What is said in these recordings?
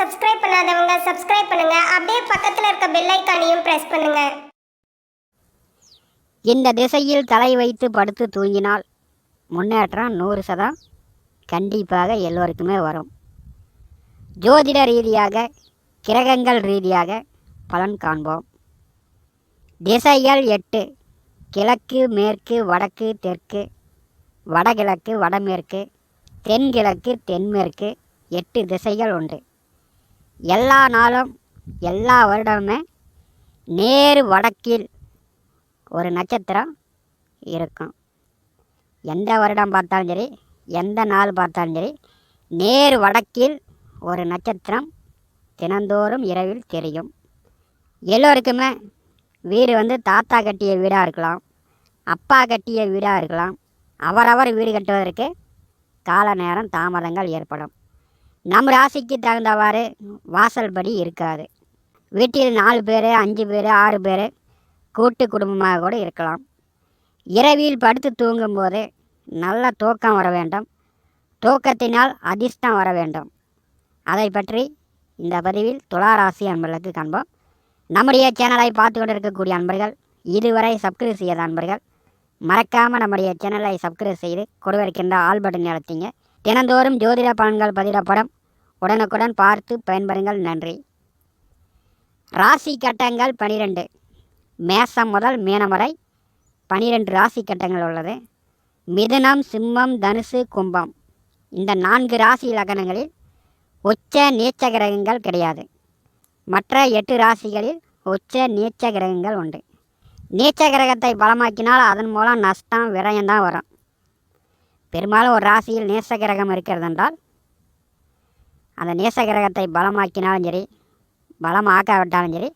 Subscribe பண்ணாதவங்க subscribe பண்ணுங்க. அப்படியே பக்கத்தில் இருக்க பெல் ஐக்கானையும் பிரஸ் பண்ணுங்க. இந்த திசையில் தலை வைத்து படுத்து தூங்கினால் முன்னேற்றம் நூறு சதம் கண்டிப்பாக எல்லோருக்குமே வரும். ஜோதிட ரீதியாக கிரகங்கள் ரீதியாக பலன் காண்போம். திசைகள் எட்டு கிழக்கு மேற்கு வடக்கு தெற்கு வடகிழக்கு வடமேற்கு தென்கிழக்கு தென்மேற்கு எட்டு திசைகள் உண்டு. எல்லா நாளும் எல்லா வருடமுமே நேர் வடக்கில் ஒரு நட்சத்திரம் இருக்கும். எந்த வருடம் பார்த்தாலும் சரி எந்த நாள் பார்த்தாலும் சரி நேர் வடக்கில் ஒரு நட்சத்திரம் தினந்தோறும் இரவில் தெரியும். எல்லோருக்குமே வீடு வந்து தாத்தா கட்டிய வீடாக இருக்கலாம் அப்பா கட்டிய வீடாக இருக்கலாம் அவரவர் வீடு கட்டுவதற்கு கால நேரம் தாமதங்கள் ஏற்படும். நம் ராசிக்கு தகுந்தவாறு வாசல் படி இருக்காது. வீட்டில் நாலு பேர் அஞ்சு பேர் ஆறு பேர் கூட்டு குடும்பமாக கூட இருக்கலாம். இரவில் படுத்து தூங்கும்போது நல்ல தூக்கம் வர வேண்டும். தூக்கத்தினால் அதிர்ஷ்டம் வர வேண்டும். அதை பற்றி இந்த பதிவில் துளாராசி அன்பர்களுக்கு காண்போம். நம்முடைய சேனலை பார்த்து கொண்டு இருக்கக்கூடிய அன்பர்கள் இதுவரை சப்ஸ்கிரைப் செய்யாத அன்பர்கள் மறக்காமல் நம்முடைய சேனலை சப்ஸ்கிரைப் செய்து கொடுவிருக்கின்ற ஆல் பட்டன் அழுத்திங்க. தினந்தோறும் ஜோதிட பலன்கள் பதிடப்படும் உடனுக்குடன் பார்த்து பயன்பெறுங்கள். நன்றி. ராசி கட்டங்கள் பனிரெண்டு. மேசம் முதல் மீனம் வரை பனிரெண்டு ராசி கட்டங்கள் உள்ளது. மிதுனம் சிம்மம் தனுசு கும்பம். இந்த நான்கு ராசி லக்னங்களில் உச்ச நீச்ச கிரகங்கள் கிடையாது. மற்ற எட்டு ராசிகளில் உச்ச நீச்ச கிரகங்கள் உண்டு. நீச்ச கிரகத்தை பலமாக்கினால் அதன் மூலம் நஷ்டம் விரயம்தான் வரும். பெரும்பாலும் ஒரு ராசியில் நேச கிரகம் இருக்கிறதென்றால் அந்த நேச கிரகத்தை பலமாக்கினாலும் சரி பலமாக்காவிட்டாலும் சரி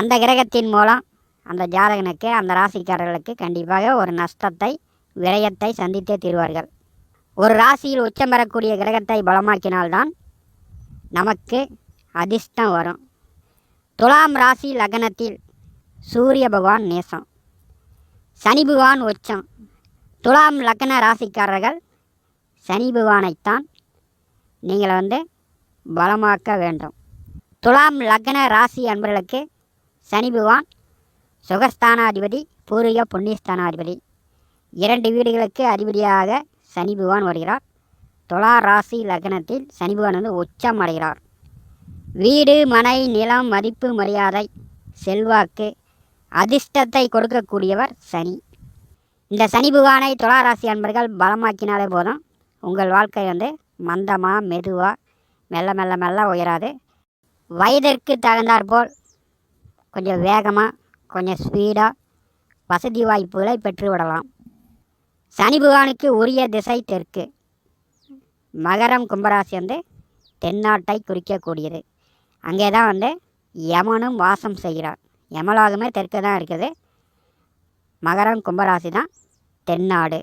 அந்த கிரகத்தின் மூலம் அந்த ஜாதகனுக்கு அந்த ராசிக்காரர்களுக்கு கண்டிப்பாக ஒரு நஷ்டத்தை விரயத்தை சந்தித்தே தீர்வார்கள். ஒரு ராசியில் உச்சம் பெறக்கூடிய கிரகத்தை பலமாக்கினால்தான் நமக்கு அதிர்ஷ்டம் வரும். துலாம் ராசி லக்னத்தில் சூரிய பகவான் நேசம். சனி பகவான் உச்சம். துலாம் லக்ன ராசிக்காரர்கள் சனி பகவானைத்தான் நீங்கள் வந்து பலமாக்க வேண்டும். துலாம் லக்ன ராசி அன்பர்களுக்கு சனி பகவான் சுகஸ்தானாதிபதி பூர்வீக புண்ணியஸ்தானாதிபதி. இரண்டு வீடுகளுக்கு அதிபதியாக சனி பகவான் வருகிறார். துலா ராசி லக்னத்தில் சனி பகவான் வந்து உச்சம் அடைகிறார். வீடு மனை நிலம் மதிப்பு மரியாதை செல்வாக்கு அதிர்ஷ்டத்தை கொடுக்கக்கூடியவர் சனி. இந்த சனி புகானை துளாராசி அன்பர்கள் பலமாக்கினாலே போதும். உங்கள் வாழ்க்கை வந்து மந்தமாக மெதுவாக மெல்ல மெல்ல மெல்ல உயராது. வயதிற்கு தகுந்தாற்போல் கொஞ்சம் வேகமாக கொஞ்சம் ஸ்பீடாக வசதி வாய்ப்புகளை பெற்றுவிடலாம் சனி புகானுக்கு உரிய திசை தெற்கு. மகரம் கும்பராசி வந்து தென்னாட்டை குறிக்கக்கூடியது. அங்கே தான் வந்து யமனும் வாசம் செய்கிறார். யமலோகமே தெற்கு தான் இருக்குது. மகரம் கும்பராசி தான் தென்னாடு.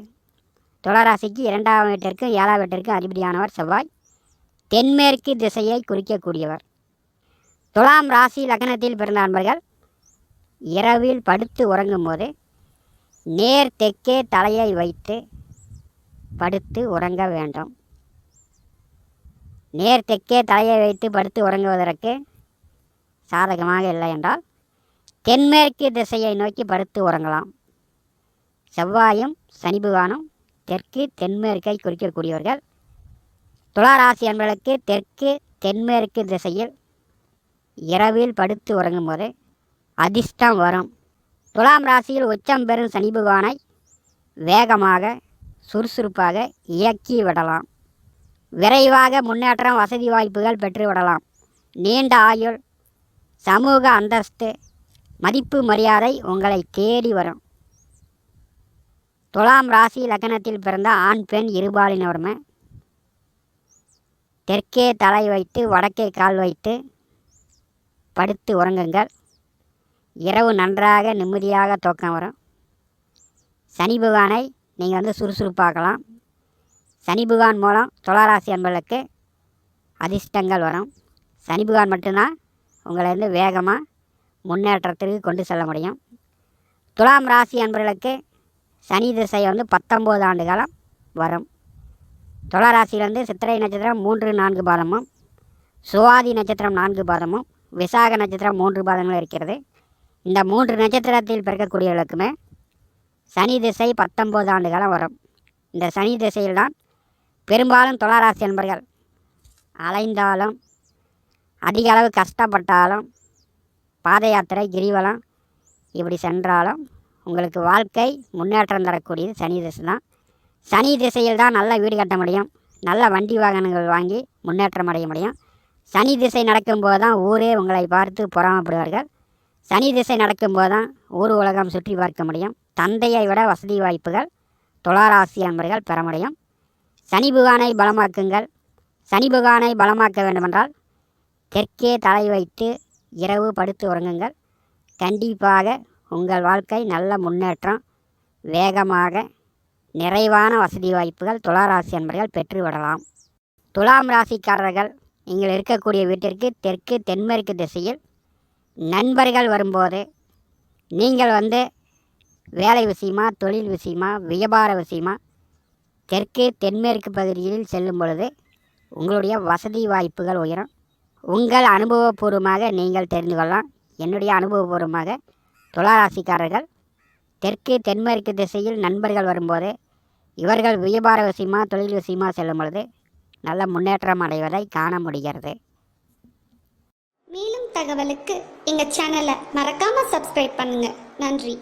துளராசிக்கு இரண்டாம் வீட்டிற்கும் ஏழாம் வீட்டிற்கும் அதிபதியானவர் செவ்வாய். தென்மேற்கு திசையை குறிக்கக்கூடியவர். துலாம் ராசி லக்னத்தில் பிறந்த அன்பர்கள் இரவில் படுத்து உறங்கும் போது நேர் தெற்கே தலையை வைத்து படுத்து உறங்க வேண்டும். நேர் தெற்கே தலையை வைத்து படுத்து உறங்குவதற்கு சாதகமாக இல்லை என்றால் தென்மேற்கு திசையை நோக்கி படுத்து உறங்கலாம். செவ்வாயும் சனிபுவானும் தெற்கு தென்மேற்கை குறிக்கக்கூடியவர்கள். துளாராசி என்பதற்கு தெற்கு தென்மேற்கு திசையில் இரவில் படுத்து உறங்கும்போது அதிர்ஷ்டம் வரும். துலாம் ராசியில் உச்சம் பெறும் சனிபவானை வேகமாக சுறுசுறுப்பாக இயக்கி விடலாம். விரைவாக முன்னேற்றம் வசதி வாய்ப்புகள் பெற்றுவிடலாம் நீண்ட ஆயுள் சமூக அந்தஸ்து மதிப்பு மரியாதை உங்களை தேடி வரும். துலாம் ராசி லக்னத்தில் பிறந்த ஆண் பெண் இருபாலினருமே தெற்கே தலை வைத்து வடக்கே கால் வைத்து படுத்து உறங்குங்கள். இரவு நன்றாக நிம்மதியாக தூக்கம் வரும். சனி பகவானை நீங்கள் வந்து சுறுசுறுப்பாக்கலாம். சனி பகவான் மூலம் துளாராசி அன்பர்களுக்கு அதிர்ஷ்டங்கள் வரும். சனி பகவான் மட்டும்தான் உங்களை வந்து வேகமாக முன்னேற்றத்திற்கு கொண்டு செல்ல முடியும். துலாம் ராசி அன்பர்களுக்கு சனி திசை வந்து பத்தொம்போது ஆண்டு காலம் வரும். துளாராசியிலேருந்து சித்திரை நட்சத்திரம் மூன்று நான்கு பாதமும் சுவாதி நட்சத்திரம் நான்கு பாதமும் விசாக நட்சத்திரம் மூன்று பாதங்களும் இருக்கிறது. இந்த மூன்று நட்சத்திரத்தில் பிறக்கக்கூடியவர்களுக்குமே சனி திசை பத்தொம்போது ஆண்டு காலம் வரும். இந்த சனி திசையில்தான் பெரும்பாலும் துளாராசி என்பர்கள் அலைந்தாலும் அதிக அளவு கஷ்டப்பட்டாலும் பாத யாத்திரை கிரிவலம் இப்படி சென்றாலும் உங்களுக்கு வாழ்க்கை முன்னேற்றம் தரக்கூடியது சனி திசை தான் சனி திசையில் தான் நல்ல வீடு கட்ட முடியும். நல்ல வண்டி வாகனங்கள் வாங்கி முன்னேற்றம் அடைய முடியும். சனி திசை நடக்கும்போது தான் ஊரே உங்களை பார்த்து பொறாமப்படுவார்கள். சனி திசை நடக்கும்போது தான் ஊர் உலகம் சுற்றி பார்க்க முடியும். தந்தையை விட வசதி வாய்ப்புகள் துளாராசி அன்பர்கள் பெற முடியும். சனி புகானை பலமாக்குங்கள். சனி புகானை பலமாக்க வேண்டுமென்றால் தெற்கே தலை வைத்து இரவு படுத்து உறங்குங்கள். கண்டிப்பாக உங்கள் வாழ்க்கை நல்ல முன்னேற்றம் வேகமாக நிறைவான வசதி வாய்ப்புகள் துளாராசி என்பர்கள் பெற்றுவிடலாம் துலாம் ராசிக்காரர்கள் நீங்கள் இருக்கக்கூடிய வீட்டிற்கு தெற்கு தென்மேற்கு திசையில் நண்பர்கள் வரும்போது நீங்கள் வந்து வேலை விஷயமா தொழில் விஷயமா வியாபார விஷயமா தெற்கு தென்மேற்கு பகுதியில் செல்லும் பொழுது உங்களுடைய வசதி வாய்ப்புகள் உயரும். உங்கள் அனுபவபூர்வமாக நீங்கள் தெரிந்து கொள்ளலாம். என்னுடைய அனுபவபூர்வமாக துளாராசிக்காரர்கள் தெற்கு தென்மேற்கு திசையில் நண்பர்கள் வரும்போது இவர்கள் வியாபார விஷயமாக தொழில் விஷயமாக செல்லும் பொழுது நல்ல முன்னேற்றம் அடைவதை காண முடிகிறது. மேலும் தகவலுக்கு எங்கள் சேனலை மறக்காமல் சப்ஸ்கிரைப் பண்ணுங்கள் நன்றி.